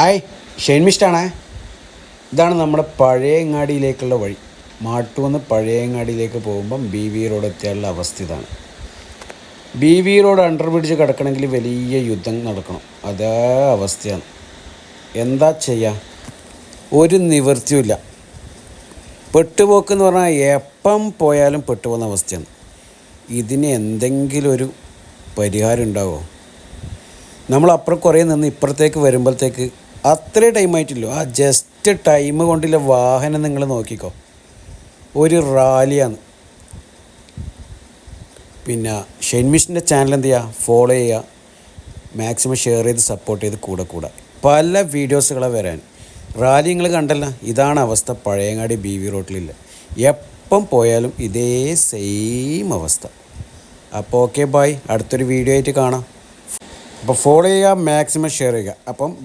Hi Shane മിസ്റ്റാണേ ഇതാണ് നമ്മുടെ പഴയങ്ങാടിയിലേക്കുള്ള വഴി. മാട്ടുവന്ന് പഴയങ്ങാടിയിലേക്ക് പോകുമ്പം ബി വി റോഡ് എത്തിയാലുള്ള അവസ്ഥ ഇതാണ്. B V road under bridge കിടക്കണമെങ്കിൽ വലിയ യുദ്ധം നടക്കണം. അതേ അവസ്ഥയാണ്. എന്താ ചെയ്യുക ഒരു നിവൃത്തിയുമില്ല പെട്ടുപോക്ക് എന്ന് പറഞ്ഞാൽ എപ്പം പോയാലും പെട്ടുപോകുന്ന അവസ്ഥയാണ്. ഇതിന് എന്തെങ്കിലും ഒരു പരിഹാരം ഉണ്ടാവുമോ നമ്മൾ അപ്പുറം കുറേ നിന്ന് ഇപ്പുറത്തേക്ക് വരുമ്പോഴത്തേക്ക് അത്രേ ടൈം ആയിട്ടില്ലോ ആ ജസ്റ്റ് ടൈം കൊണ്ടുള്ള വാഹനം നിങ്ങൾ നോക്കിക്കോ. ഒരു റാലിയാണ്. പിന്നെ ഷെൻമിഷിന്റെ ചാനൽ എന്ത് ചെയ്യുക ഫോളോ ചെയ്യുക. മാക്സിമം ഷെയർ ചെയ്ത് സപ്പോർട്ട് ചെയ്ത് കൂടെ കൂടെ. പല വീഡിയോസുകളെ വരാൻ. റാലി നിങ്ങൾ കണ്ടല്ല. ഇതാണ് അവസ്ഥ പഴയങ്ങാടി ബി വി റോട്ടിലില്ല എപ്പം പോയാലും ഇതേ സെയിം അവസ്ഥ. അപ്പോൾ ഓക്കെ ബായ് അടുത്തൊരു വീഡിയോ ആയിട്ട് കാണാം. അപ്പോൾ ഫോളോ ചെയ്യുക മാക്സിമം ഷെയർ ചെയ്യുക. അപ്പം